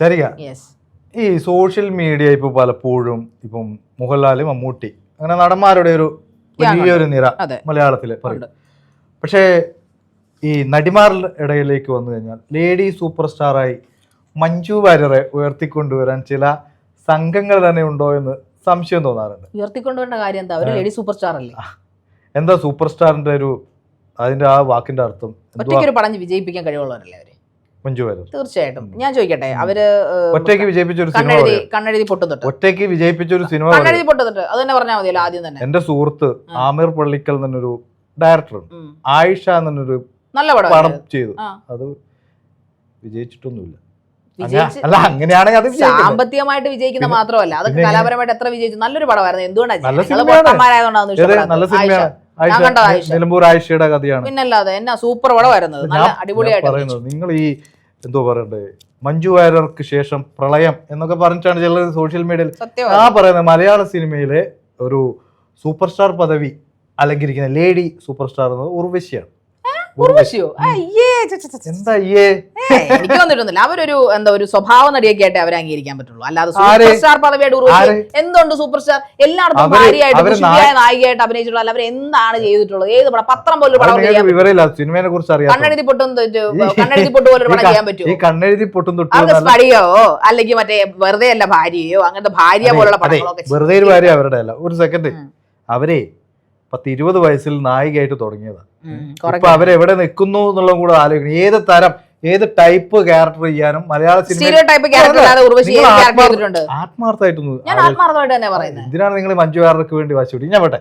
ശരിയാ. ഈ social media ഇപ്പൊ പലപ്പോഴും ഇപ്പം മോഹൻലാൽ മമ്മൂട്ടി അങ്ങനെ നടന്മാരുടെ ഒരു വലിയൊരു നിര മലയാളത്തിൽ പറയുന്നത് പക്ഷേ ഈ നടിമാരുടെ ഇടയിലേക്ക് വന്നു കഴിഞ്ഞാൽ ലേഡി സൂപ്പർ സ്റ്റാറായി മഞ്ജു വാര്യറെ ഉയർത്തിക്കൊണ്ടുവരാൻ ചില സംഘങ്ങൾ തന്നെ ഉണ്ടോ എന്ന് സംശയം തോന്നാറുണ്ട്. ഉയർത്തിക്കൊണ്ടുവരേണ്ട കാര്യം എന്താ? അവർ ലേഡി സൂപ്പർ സ്റ്റാർ അല്ലേ? എന്താ സൂപ്പർ സ്റ്റാറിന്റെ ഒരു അതിന്റെ ആ വാക്കിന്റെ അർത്ഥം വിജയിപ്പിക്കാൻ കഴിവുള്ളവരല്ലേ മഞ്ജു വാര്യർ. തീർച്ചയായിട്ടും. ഞാൻ ചോദിക്കട്ടെ അവർ ഒറ്റയ്ക്ക് വിജയിപ്പിച്ച ഒരു സിനിമ കണ്ണെഴുതി. കണ്ണെഴുതി പൊട്ടുന്നുണ്ട്. ഒറ്റയ്ക്ക് വിജയിപ്പിച്ച ഒരു സിനിമ. കണ്ണെഴുതി പൊട്ടുന്നുണ്ട്. അത് തന്നെ പറഞ്ഞാൽ മതിയല്ലോ ആദ്യം തന്നെ. എന്റെ സുഹൃത്ത്. ആമിർ പള്ളിക്കൽ എന്നൊരു ഡയറക്ടർ. ആയിഷ എന്നൊരു നല്ല പടം ചെയ്തു. അത് വിജയിച്ചിട്ടൊന്നുമില്ല. അല്ല അങ്ങനെയാണെങ്കിൽ അത്. സാമ്പത്തികമായിട്ട് വിജയിക്കുന്ന മാത്രമല്ല അതൊക്കെ കലാപരമായിട്ട് എത്ര വിജയിച്ചു? നല്ലൊരു പടമായിരുന്നു. എന്തുകൊണ്ടാണ് നല്ല സിനിമയാണ്. നിലമ്പൂർ ആയിഷയുടെ കഥയാണ്. പിന്നല്ലാതെ എന്നാ സൂപ്പർ പടമായിരുന്നത് നല്ല അടിപൊളിയായിട്ട് പറയുന്നത് നിങ്ങൾ ഈ എന്തോ പറയണ്ടേ മഞ്ജു വാര്യർക്ക് ശേഷം പ്രളയം എന്നൊക്കെ പറഞ്ഞിട്ടാണ് ചിലർ സോഷ്യൽ മീഡിയയിൽ ആ പറയുന്നത്. മലയാള സിനിമയിലെ ഒരു സൂപ്പർ സ്റ്റാർ പദവി അലങ്കരിക്കുന്ന ലേഡി സൂപ്പർ സ്റ്റാർ എന്നത് ഉർവശിയാണ്. ഉർവശിയോ അയ്യേ. എന്താ അയ്യേ? എനിക്ക് വന്നിട്ടൊന്നുമില്ല അവരൊരു എന്താ ഒരു സ്വഭാവ നടിയൊക്കെ ആയിട്ട് അവരെ അംഗീകരിക്കാൻ പറ്റുള്ളൂ. അല്ലാതെ സൂപ്പർ സ്റ്റാർ പദവിയായിട്ട് ഉർവശി? എന്തുണ്ട് സൂപ്പർ സ്റ്റാർ എല്ലായിടത്തും ഭാര്യയായിട്ട് നായികയായിട്ട് അഭിനയിച്ചിട്ടുള്ള അവർ എന്താണ് ചെയ്തിട്ടുള്ളത്? ഏത് പടം? പത്രം പോലും പടം സിനിമയെ കുറിച്ച് അറിയാം കണ്ണെഴുതി പൊട്ടും കണ്ണെഴുതി പൊട്ട് പോലൊരു പടം ചെയ്യാൻ പറ്റുമോ? ഈ കണ്ണെഴുതി പൊട്ടും തൊട്ട് സ്പടിയോ അല്ലെങ്കിൽ മറ്റേ വെറുതെ അല്ല ഭാര്യയോ? അങ്ങനത്തെ ഭാര്യ പോലുള്ള പടങ്ങളൊക്കെ വെറുതെ ഒരു ഭാര്യ അവരുടെ അല്ല ഒരു സെക്കൻഡ് അവരെ പത്ത് ഇരുപത് വയസ്സിൽ നായികയായിട്ട് തുടങ്ങിയതാണ് ഇപ്പൊ. അവരെവിടെ നിൽക്കുന്നു എന്നുള്ളതും കൂടെ ആലോചിക്കണം. ഏത് തരം ഏത് ടൈപ്പ് ക്യാരക്ടർ ചെയ്യാനും മലയാള ആത്മാർത്ഥമായിട്ടൊന്ന് എന്തിനാണ് നിങ്ങൾ മഞ്ജു വാര്യർക്ക് വേണ്ടി വാശിപ്പിടി ഞാൻ പോട്ടെ.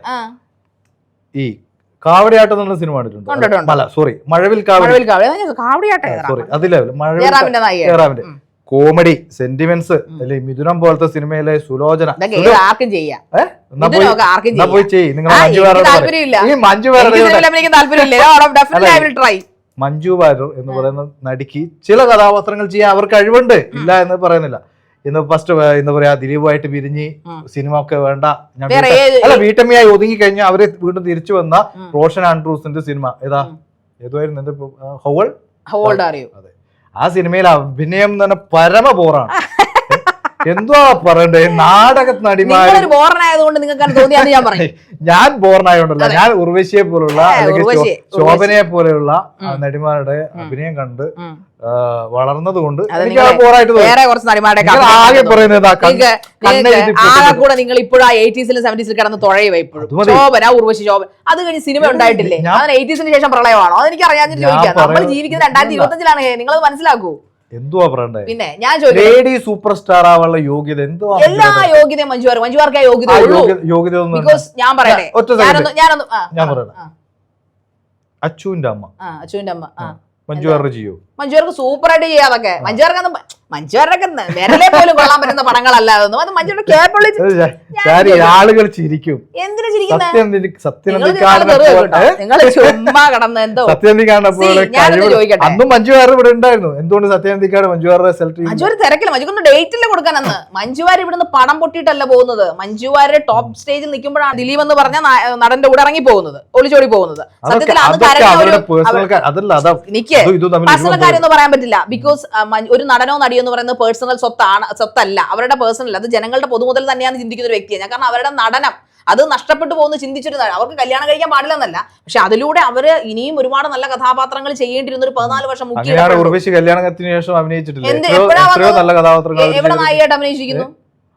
ഈ കാവടിയാട്ടം എന്നുള്ള സിനിമ കണ്ടിട്ടുണ്ടോ. അല്ല സോറി മഴവിൽ കാവടി. സോറി അതിലെ മഴവിൽ കോമഡി സെന്റിമെന്റ്സ് അല്ലെ മിഥുനം പോലത്തെ സിനിമയിലെ സുലോചന. ആർക്കും ചെയ്യാം. മഞ്ജു വാരു വാര്യർ എന്ന് പറയുന്ന നടിക്ക് ചില കഥാപാത്രങ്ങൾ ചെയ്യാൻ അവർക്ക് കഴിവുണ്ട്. ഇല്ല എന്ന് പറയുന്നില്ല. ഇന്ന് ഫസ്റ്റ് എന്താ പറയാ ദിലീപുമായിട്ട് പിരിഞ്ഞ് സിനിമ ഒക്കെ വേണ്ട. അല്ല വീട്ടമ്മയായി ഒതുങ്ങി കഴിഞ്ഞാൽ അവർ വീണ്ടും തിരിച്ചു വന്ന റോഷൻ ആൻഡ്രൂസിന്റെ സിനിമ. ഏതാ. ഏതായിരുന്നു എന്റെ ഹോൾ ഹോൾഡ് അറിയൂ. ആ സിനിമയിൽ അഭിനയം തന്നെ പരമ ബോറാണ് എന്തുവാ പറയണ്ടേ? നാടക നടിമാർ ബോറനായതുകൊണ്ട് നിങ്ങൾക്ക് അങ്ങനെ ഞാൻ പറയും. ഞാൻ ഉർവശിയെ പോലുള്ള അല്ലെങ്കിൽ ശോഭനയെ പോലെയുള്ള. നടിമാരുടെ അഭിനയം കണ്ട്. വളർന്നത് കൊണ്ട് വേറെ കുറച്ച് ആകെ കൂടെ നിങ്ങൾ ഇപ്പോഴും ആ എയ്റ്റീസിലും സെവന്റീസിലും കിടന്ന് തുഴയുക ഇപ്പോഴും. ശോഭന ഉർവശി ശോഭന അത് കഴിഞ്ഞ് സിനിമ ഉണ്ടായിട്ടില്ലേ? അതിന് എയ്റ്റീസിന് ശേഷം പ്രളയമാണോ? അതെനിക്ക് അറിയാഞ്ഞിട്ട് ഞാൻ ചോദിക്കാം. നമ്മൾ ജീവിക്കുന്ന ജീവിക്കുന്നത് രണ്ടായിരത്തി ഇരുപത്തഞ്ചിലാണ് നിങ്ങൾ മനസ്സിലാക്കൂ. എന്തുവാ പറയണ്ടേ? പിന്നെ ഞാൻ ലേഡി സൂപ്പർ സ്റ്റാർ ആവാനുള്ള യോഗ്യത എന്തുവാ എല്ലാ യോഗ്യതയും മഞ്ജുവാർ മഞ്ജുവാർക്കേ യോഗ്യത യോഗ്യത ബിക്കോസ് ഞാൻ പറയട്ടെ. ഞാനൊന്ന് ഞാനൊന്ന് ഞാൻ പറയട്ടെ. അച്ചുവിന്റെ അമ്മ. അച്ചുവിന്റെ അമ്മ. ആ. മഞ്ജു വാര്യർ ചെയ്യോ മഞ്ജുവാർക്ക് സൂപ്പർ ആയിട്ട് ചെയ്യാതൊക്കെ മഞ്ജുവാർക്ക് മഞ്ജുവാരുടെ വിരലെ പോലും കൊള്ളാൻ പറ്റുന്ന പടങ്ങളല്ല അതൊന്നും അത് മഞ്ജുവിന്റെ അത് ആളുകൾ ചിരിക്കും. എന്തിനു നിങ്ങൾ ചുമ്മാ കടന്ന് എന്തോ. അന്നും മഞ്ജു വാര്യർ ഇവിടെ ഉണ്ടായിരുന്നു. എന്തുകൊണ്ട് സത്യനന്ദിക്കാട് സെലക്ട് ചെയ്തു മഞ്ജുവാർ തിരക്കില്ല മഞ്ജുക്കൊന്ന് ഡേറ്റില്ല കൊടുക്കാനെന്ന് മഞ്ജുവാർ ഇവിടുന്ന് പടം പൊട്ടിയിട്ടല്ല പോകുന്നത്. മഞ്ജുവാര് ടോപ്പ് സ്റ്റേജിൽ നിൽക്കുമ്പോഴാണ് ദിലീപ് എന്ന് പറഞ്ഞ നടന്റെ കൂടെ ഇറങ്ങി പോകുന്നത്. ഒളിച്ചോടി പോകുന്നത്. സത്യത്തിൽ അന്ന് പേഴ്സണൽ കാര്യം പറയാൻ പറ്റില്ല. ബിക്കോസ് ഒരു നടനോ നടിയോ എന്ന് പറയുന്നത് പേഴ്സണൽ സ്വത്താണ് സ്വത്തല്ല. അവരുടെ പേഴ്സണൽ അത് ജനങ്ങളുടെ പൊതുമുതൽ തന്നെയാണ് ചിന്തിക്കുന്ന ഒരു വ്യക്തിയാണ് ഞാൻ കാരണം അവരുടെ നടനം അത് നഷ്ടപ്പെട്ടു പോകുന്ന ചിന്തിച്ചിരുന്ന അവർക്ക് കല്യാണം കഴിക്കാൻ പാടില്ലെന്നല്ല. പക്ഷെ അതിലൂടെ അവർ ഇനിയും ഒരുപാട് നല്ല കഥാപാത്രങ്ങൾ ചെയ്യേണ്ടിരുന്ന ഒരു പതിനാല് വർഷം മുഖ്യ കല്യാണത്തിന് ശേഷം എവിടെ. നായികയായിട്ട് അഭിനയിച്ചിരിക്കുന്നു?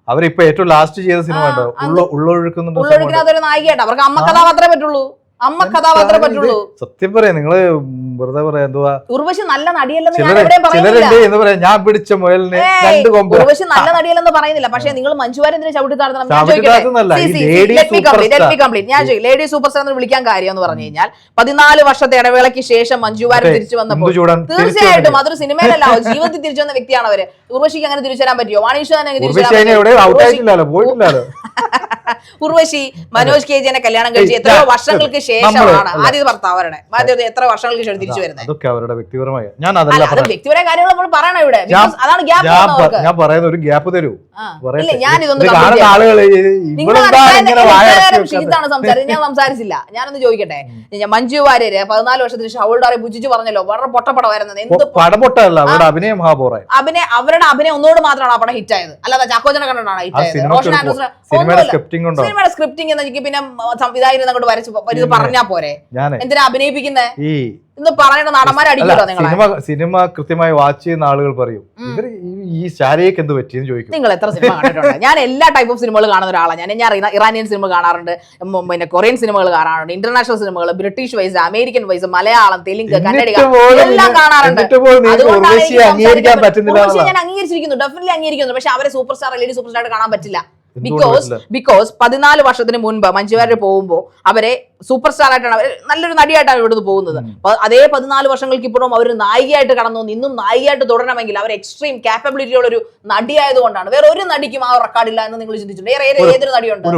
അവരിപ്പോ ഏറ്റവും ലാസ്റ്റ് ചെയ്ത സിനിമ ഉണ്ടോ? ഉള്ളൊഴുക്കുന്നുണ്ട്? ഉള്ളൊഴുക്കിനകത്ത് ഒരു നായികയായിട്ട്. അവർക്ക് അമ്മ കഥാപാത്രമേ പറ്റുള്ളൂ. അമ്മ കഥാപാത്രം പറ്റുള്ളൂ. സത്യം പറയാം നിങ്ങൾ വെറുതെ പറയാ എന്തുവാ? ഉർവശി നല്ല നടിയല്ലെന്ന് ഞാൻ എവിടെയും പറയുന്നില്ല. ഞാൻ പിടിച്ച മുയലിനെ രണ്ട് കൊമ്പ്. ഉർവശി നല്ല നടിയല്ലെന്ന് പറയുന്നില്ല. പക്ഷേ നിങ്ങൾ മഞ്ജുവാരെ എന്തിനാ ചവിട്ടി താഴ്ത്തണം? ഞാൻ ചോദിക്കും ലേഡി സൂപ്പർ സ്റ്റാർ എന്ന് വിളിക്കാൻ കാര്യം എന്ന് പറഞ്ഞു കഴിഞ്ഞാൽ പതിനാല് വർഷത്തെ ഇടവേളയ്ക്ക് ശേഷം മഞ്ജുവാരൻ തിരിച്ചു വന്നപ്പോൾ തീർച്ചയായിട്ടും അതൊരു സിനിമയിലല്ല ജീവിതത്തിൽ തിരിച്ചു വന്ന വ്യക്തിയാണ് അവർ. ഉർവശിക്ക് അങ്ങനെ തിരിച്ചു വരാൻ പറ്റുമോ വാണീഷ് തന്നെ തിരിച്ചു ഉർവശി മനോജ് കെ ജിനെ കല്യാണം കഴിച്ച് എത്ര വർഷങ്ങൾക്ക് ശേഷമാണ് ആദ്യ ആദ്യ അവരുടെ ആദ്യത്തെ എത്ര വർഷങ്ങൾക്ക് ശേഷം തിരിച്ചു വരുന്നത് അതൊക്കെ അവരുടെ വ്യക്തിപരമായ ഞാൻ അതല്ല അത് വ്യക്തിപരമായ കാര്യങ്ങൾ നമ്മൾ പറയണം ഇവിടെ. അതാണ് ഗ്യാപ്പ് ഞാൻ പറയുന്ന ഒരു ഗ്യാപ്പ് തരൂ. ഇല്ല, ഞാൻ ഇതൊന്നും. ആളുകൾ? ഷീജാണ് സംസാരിച്ചത്? ഞാൻ സംസാരിച്ചില്ല. ഞാനൊന്ന് ചോദിക്കട്ടെ. മഞ്ജു വാര്യര് പതിനാല് വർഷത്തിന് ഷൗൾഡാറെ ബുജിച്ച് പറഞ്ഞല്ലോ. വളരെ വരുന്നത്. എന്ത് പടപൊട്ടല്ല പടം പൊട്ടല്ല അവരുടെ അഭിനയം മഹാപോറായി അഭിനയ അവരുടെ അഭിനയം ഒന്നുകൂടെ മാത്രമാണ് ആ പടം ഹിറ്റ് ആയത്. അല്ലാതെ ചാക്കോജന കണ്ടാണ് ഹിറ്റ് ആയത്. റോഷൻ ആൻഡ്രൂസിനെ സ്ക്രിപ്റ്റിംഗ് ഉണ്ടോ? സിനിമയുടെ സ്ക്രിപ്റ്റിംഗ് എന്ന് എനിക്ക് പിന്നെ സംവിധായകൻ അങ്ങോട്ട് വരച്ച് പറഞ്ഞാ പോരെ? എന്തിനാ അഭിനയിപ്പിക്കുന്നത് ഈ ഇന്ന് പറയണ നടന്മാരെ അടിക്കട്ടോ സിനിമ സിനിമ കൃത്യമായി വാച്ച് ചെയ്യുന്ന ആളുകൾ പറയും ഈ- ശാരയ്ക്ക് എന്ത് പറ്റിയെന്ന് ചോദിക്കും. നിങ്ങൾ എത്ര സിനിമ കണ്ടിട്ടുണ്ട്? ഞാൻ എല്ലാ ടൈപ്പ് ഓഫ് സിനിമകൾ കാണുന്ന ഒരാളാണ് ഞാൻ ഞാൻ അറിയുന്ന ഇറാനിയൻ സിനിമ കാണാറുണ്ട് പിന്നെ കൊറിയൻ സിനിമകൾ കാണാറുണ്ട് ഇന്റർനാഷണൽ സിനിമകൾ British wise American wise Malayalam Telugu Kannada എല്ലാം കാണാറുണ്ട്. ഞാൻ അംഗീകരിച്ചിരിക്കുന്നു ഡെഫിനറ്റ്ലി അംഗീകരിക്കുന്നു. പക്ഷെ അവരെ സൂപ്പർ സ്റ്റാർ അല്ലെങ്കിൽ സൂപ്പർ സ്റ്റാർ കാണാൻ പറ്റില്ല. ബിക്കോസ്? ബിക്കോസ് പതിനാല് വർഷത്തിന് മുൻപ് മഞ്ജുവാര്യർ പോകുമ്പോൾ അവരെ സൂപ്പർ സ്റ്റാർ ആയിട്ടാണ് അവർ നല്ലൊരു നടിയായിട്ടാണ് ഇവിടുന്ന് പോകുന്നത്. അതേ പതിനാല് വർഷങ്ങൾക്ക് ഇപ്പോഴും അവർ നായികയായിട്ട് കടന്നു. ഇന്നും നായികയായിട്ട് തുടരണമെങ്കിൽ അവർ എക്സ്ട്രീം കാപ്പബിലിറ്റി ഉള്ള ഒരു നടിയായതുകൊണ്ടാണ്. വേറെ ഒരു നടിക്കും ആ റെക്കോർഡില്ല എന്ന് നിങ്ങൾ ചിന്തിച്ചിട്ടുണ്ട്? ഏതൊരു നടിയുണ്ട്?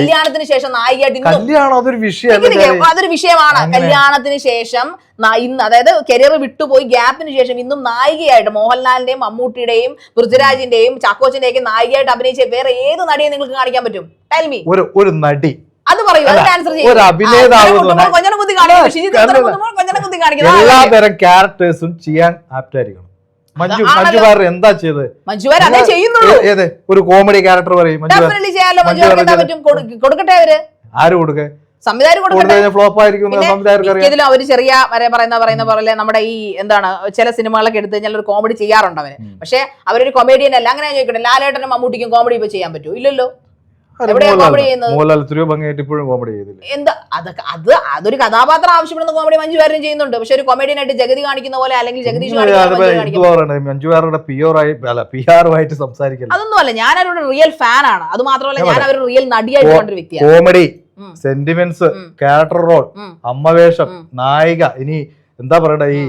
കല്യാണത്തിന് ശേഷം നായികയായിട്ട് അതൊരു വിഷയമാണ്. കല്യാണത്തിന് ശേഷം ഇന്ന് അതായത് കരിയർ വിട്ടുപോയി ഗ്യാപ്പിന് ശേഷം ഇന്നും നായികയായിട്ട് മോഹൻലാലിന്റെയും മമ്മൂട്ടിയുടെയും പൃഥ്വിരാജിന്റെയും ചാക്കോച്ചിന്റെയും ഒക്കെ നായികയായിട്ട് അഭിനയിച്ച വേറെ ഏത് നടിയെ നിങ്ങൾക്ക് കാണിക്കാൻ പറ്റും? ഒരു ഒരു നടി. പറയൂ ഒരു അഭിനേതാവ്? എല്ലാതരം ക്യാരക്ടേഴ്സും ചെയ്യാൻ ആപ്റ്റായിരിക്കണം മഞ്ജു മഞ്ജു വാര്യർ എന്താ ചെയ്തത്? മഞ്ജുവാർ അതേ ചെയ്യുന്നുള്ളൂ. ഏത്? ഒരു കോമഡി ക്യാരക്ടർ പറയും. മഞ്ജു വാര്യർ. മഞ്ജു വാര്യർ കൊടുക്കട്ടെ അവർ? ആര് കൊടുക്കേ? അറിയാം. അവർ ചെറിയ വരെ പറയുന്ന പറയുന്ന പോലെ നമ്മുടെ ഈ എന്താണ് ചില സിനിമകളൊക്കെ എടുത്തു കഴിഞ്ഞാൽ ഒരു കോമഡി ചെയ്യാറുണ്ട് അവർ. പക്ഷെ അവരൊരു കൊമേഡിയൻ അല്ല. അങ്ങനെ ചോദിക്കട്ടെ ലാലേട്ടനും മമ്മൂട്ടിക്കും കോമഡി ഇപ്പൊ ചെയ്യാൻ പറ്റൂ ഇല്ലല്ലോ. മോഹൻലാൽ എത്രയോ ഭംഗിയായിട്ട് ഇപ്പോഴും കോമഡി ചെയ്തില്ല? എന്താ? അതൊക്കെ അത് അതൊരു കഥാപാത്രം ആവശ്യപ്പെടുന്ന കോമഡി മഞ്ജു വാര്യം ചെയ്യുന്നുണ്ട്. പക്ഷെ ഒരു കോമഡിയനായിട്ട് ആയിട്ട് ജഗതി കാണിക്കുന്ന പോലെ അല്ലെങ്കിൽ ജഗദീഷ് മഞ്ജു വാര്യരുടെ അല്ല പി ആറുമായിട്ട് സംസാരിക്കില്ല? അതൊന്നുമല്ല ഞാൻ അവരുടെ റിയൽ ഫാൻ ആണ്. അത് മാത്രമല്ല ഞാൻ അവർ റിയൽ നടിയായിട്ട് കണ്ടൊരു വ്യക്തിയാണ്. Comedy sentiments. ക്യാരക്ടർ റോൾ അമ്മവേഷം നായിക ഇനി എന്താ പറയണ്ട? ഈ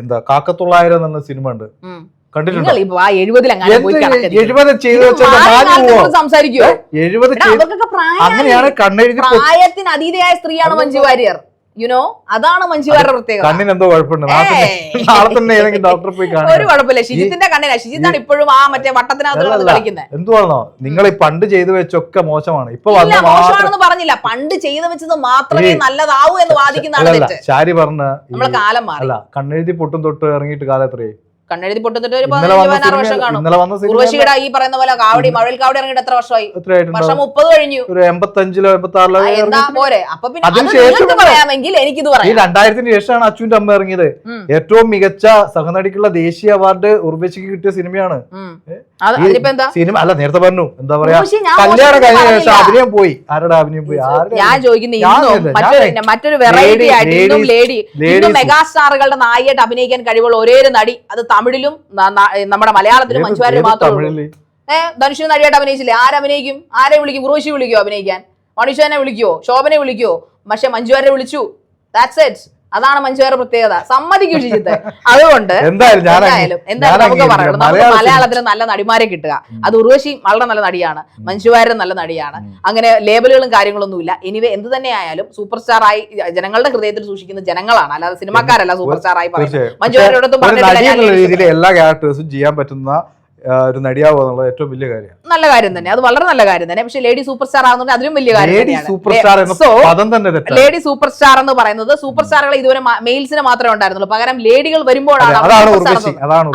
എന്താ കാക്കത്തുള്ളായിരം എന്ന സിനിമ ഉണ്ട്. പ്രായത്തിന് അതീതയായ സ്ത്രീയാണ് മഞ്ജു വാര്യർ. യുനോ അതാണ് മഞ്ജു വാര്യരുടെ പ്രത്യേകത. കണ്ണിന് എന്തോ കുഴപ്പമുണ്ട് ഡോക്ടറെ പോയി ഒരു കുഴപ്പമില്ല. ഷിജിത്തിന്റെ കണ്ണിനാ ഷിജിത്താണ് ഇപ്പോഴും ആ മറ്റേ വട്ടത്തിനകത്തുള്ളത് കളിക്കുന്നത് എന്തുവാണോ നിങ്ങൾ ഈ പണ്ട് ചെയ്തു വെച്ചൊക്കെ മോശമാണ്. ഇപ്പൊ മോശമാണെന്ന് പറഞ്ഞില്ല. പണ്ട് ചെയ്തു വെച്ചത് മാത്രമേ. നല്ലതാവൂ എന്ന് വാദിക്കുന്നതാണ് ശാരി പറഞ്ഞ നമ്മളെ കാലം മാറി. കണ്ണെഴുതി പൊട്ടും തൊട്ട് ഇറങ്ങിയിട്ട് കാലം എത്രയായി? കണ്ണെഴുതി പൊട്ടുന്നിട്ട് ഒരു പതിനഞ്ച് പതിനാറ് വർഷം കാണും. ഉർവശിയുടെ ഈ പറയുന്ന പോലെ കാവടി മഴവിൽ കാവടി ഇറങ്ങിയിട്ട് എത്ര വർഷമായി? വർഷം മുപ്പത് കഴിഞ്ഞു. എൺപത്തഞ്ചിലോ എൺപത്തി ആറിലോ എന്താ പോരെ? അപ്പൊ പിന്നെ പറയാമെങ്കിൽ എനിക്കിത് പറയാം. രണ്ടായിരത്തിന് ശേഷമാണ് അച്ഛന്റെ അമ്മ ഇറങ്ങിയത്. ഏറ്റവും മികച്ച സഹനടിക്കുള്ള ദേശീയ അവാർഡ് ഉർവശിക്ക് കിട്ടിയ സിനിമയാണ്. സിനിമ അല്ല നേരത്തെ പറഞ്ഞു. എന്താ പറയാ? കല്യാണം കഴിഞ്ഞ ശേഷം അഭിനയം പോയി. ആരുടെ അഭിനയം പോയി? ഞാൻ ചോദിക്കുന്നത് മറ്റൊരു വെറൈറ്റി Lady- ആയിട്ട് ഇന്നും ladies- ലേഡി ഇന്നും ladies- നായികയായിട്ട് അഭിനയിക്കാൻ കഴിവുള്ള ഒരേ ഒരു നടി. അത് തമിഴിലും നമ്മുടെ മലയാളത്തിലും ഏത് മാത്രമേ? ഏഹ് ധനുഷിന് നടിയായിട്ട് അഭിനയിച്ചില്ലേ? ആരഭിനയിക്കും ആരെ വിളിക്കും? ഉറവശി വിളിക്കോ അഭിനയിക്കാൻ? മനുഷ്യനെ വിളിക്കോ ശോഭനെ വിളിക്കോ പക്ഷെ മഞ്ജുവാരെ വിളിച്ചു. ദാറ്റ്സ് ഇറ്റ് അതാണ് മഞ്ജുവാരുടെ പ്രത്യേകത. സമ്മതിക്കും ഷിജിത്ത് അതുകൊണ്ട് എന്തായാലും എന്തായാലും നമുക്ക്. പറയണം. നമുക്ക് മലയാളത്തിൽ നല്ല നടിമാരെ കിട്ടുക. അത് ഉർവശി വളരെ നല്ല നടിയാണ്. മഞ്ജുവാരൻ നല്ല നടിയാണ്. അങ്ങനെ ലേബലുകളും കാര്യങ്ങളൊന്നും ഇല്ല എനിവേ എന്ത് തന്നെ ആയാലും സൂപ്പർ സ്റ്റാർ ആയി ജനങ്ങളുടെ ഹൃദയത്തിൽ സൂക്ഷിക്കുന്ന ജനങ്ങളാണ്. അല്ലാതെ സിനിമാക്കാരല്ല സൂപ്പർ സ്റ്റാർ ആയി പറയുന്നത്. മഞ്ജുവാരോടൊപ്പം പറഞ്ഞിട്ടില്ല. എല്ലാ ക്യാരക്ടേഴ്സും ചെയ്യാൻ പറ്റുന്ന ഒരു നടിയാവുക എന്നുള്ളത് ഏറ്റവും വലിയ കാര്യമാണ്. നല്ല കാര്യം തന്നെ. അത് വളരെ നല്ല കാര്യം തന്നെ. പക്ഷെ ലേഡി സൂപ്പർ സ്റ്റാർ ആകുന്നുണ്ട് അതിലും വലിയ കാര്യം ലേഡി. സൂപ്പർ സ്റ്റാർ എന്ന പറയുന്നത് സൂപ്പർ സ്റ്റാറുകൾ ഇതുവരെ മെയിൽസിന് മാത്രമേ ഉണ്ടായിരുന്നുള്ളൂ. പകരം ലേഡികൾ വരുമ്പോഴാണ്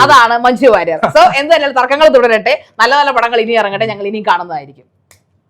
അതാണ് മഞ്ജു വാര്യർ. സോ എന്തായാലും തർക്കങ്ങൾ തുടരട്ടെ. നല്ല നല്ല പടങ്ങൾ ഇനി ഇറങ്ങട്ടെ. ഞങ്ങൾ ഇനിയും കാണുന്നതായിരിക്കും.